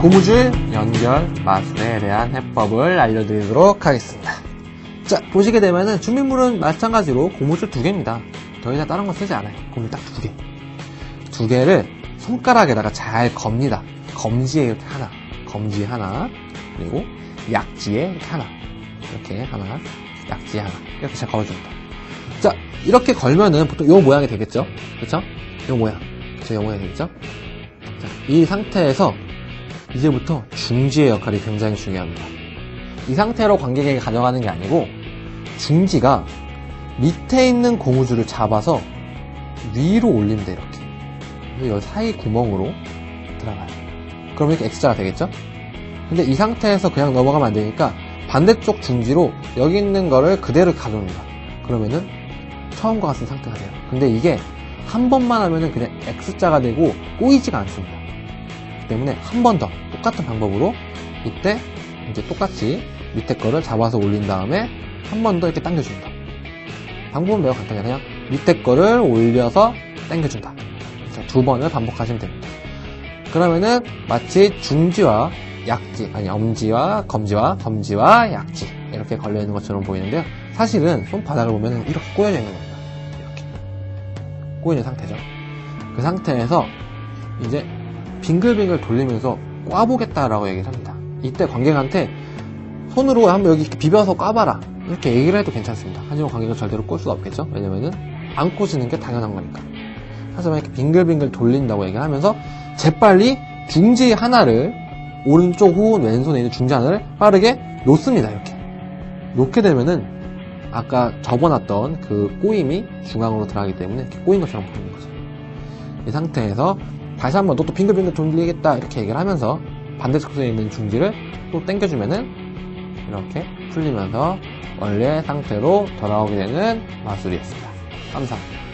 고무줄 연결 마술에 대한 해법을 알려드리도록 하겠습니다. 자, 보시게 되면은 준비물은 마찬가지로 고무줄 두 개입니다. 더 이상 다른 거 쓰지 않아요. 고무줄 딱 두 개. 두 개를 손가락에다가 잘 겁니다. 검지에 이렇게 하나, 검지에 하나, 그리고 약지에 이렇게 하나, 이렇게 하나, 약지에 하나, 이렇게 잘 걸어줍니다. 자, 이렇게 걸면은 보통 요 모양이 되겠죠? 그쵸? 요 모양. 그쵸? 요 모양이 되겠죠? 자, 이 상태에서 이제부터 중지의 역할이 굉장히 중요합니다. 이 상태로 관객에게 가져가는 게 아니고 중지가 밑에 있는 고무줄을 잡아서 위로 올립니다 이렇게. 그래서 이 사이 구멍으로 들어가요. 그럼 이렇게 X자가 되겠죠? 근데 이 상태에서 그냥 넘어가면 안 되니까 반대쪽 중지로 여기 있는 거를 그대로 가져옵니다. 그러면은 처음과 같은 상태가 돼요. 근데 이게 한 번만 하면은 그냥 X자가 되고 꼬이지가 않습니다 때문에 한 번 더 똑같은 방법으로 이때 이제 똑같이 밑에 거를 잡아서 올린 다음에 한 번 더 이렇게 당겨준다. 방법은 매우 간단해요. 그냥 밑에 거를 올려서 당겨준다. 두 번을 반복하시면 됩니다. 그러면은 마치 중지와 약지, 아니 엄지와 검지와 검지와 약지 이렇게 걸려 있는 것처럼 보이는데요. 사실은 손바닥을 보면 이렇게 꼬여져 있는 겁니다. 이렇게 꼬여있는 상태죠. 그 상태에서 이제 빙글빙글 돌리면서 꽈보겠다라고 얘기를 합니다. 이때 관객한테 손으로 한번 여기 비벼서 꽈봐라. 이렇게 얘기를 해도 괜찮습니다. 하지만 관객은 절대로 꼴 수가 없겠죠? 왜냐면은 안 꽂는 게 당연한 거니까. 하지만 이렇게 빙글빙글 돌린다고 얘기를 하면서 재빨리 중지 하나를 오른쪽 혹은 왼손에 있는 중지 하나를 빠르게 놓습니다. 이렇게. 놓게 되면은 아까 접어놨던 그 꼬임이 중앙으로 들어가기 때문에 이렇게 꼬인 것처럼 보이는 거죠. 이 상태에서 다시 한번 너 또 빙글빙글 돌리겠다 이렇게 얘기를 하면서 반대쪽에 있는 중지를 또 당겨주면은 이렇게 풀리면서 원래 상태로 돌아오게 되는 마술이었습니다. 감사합니다.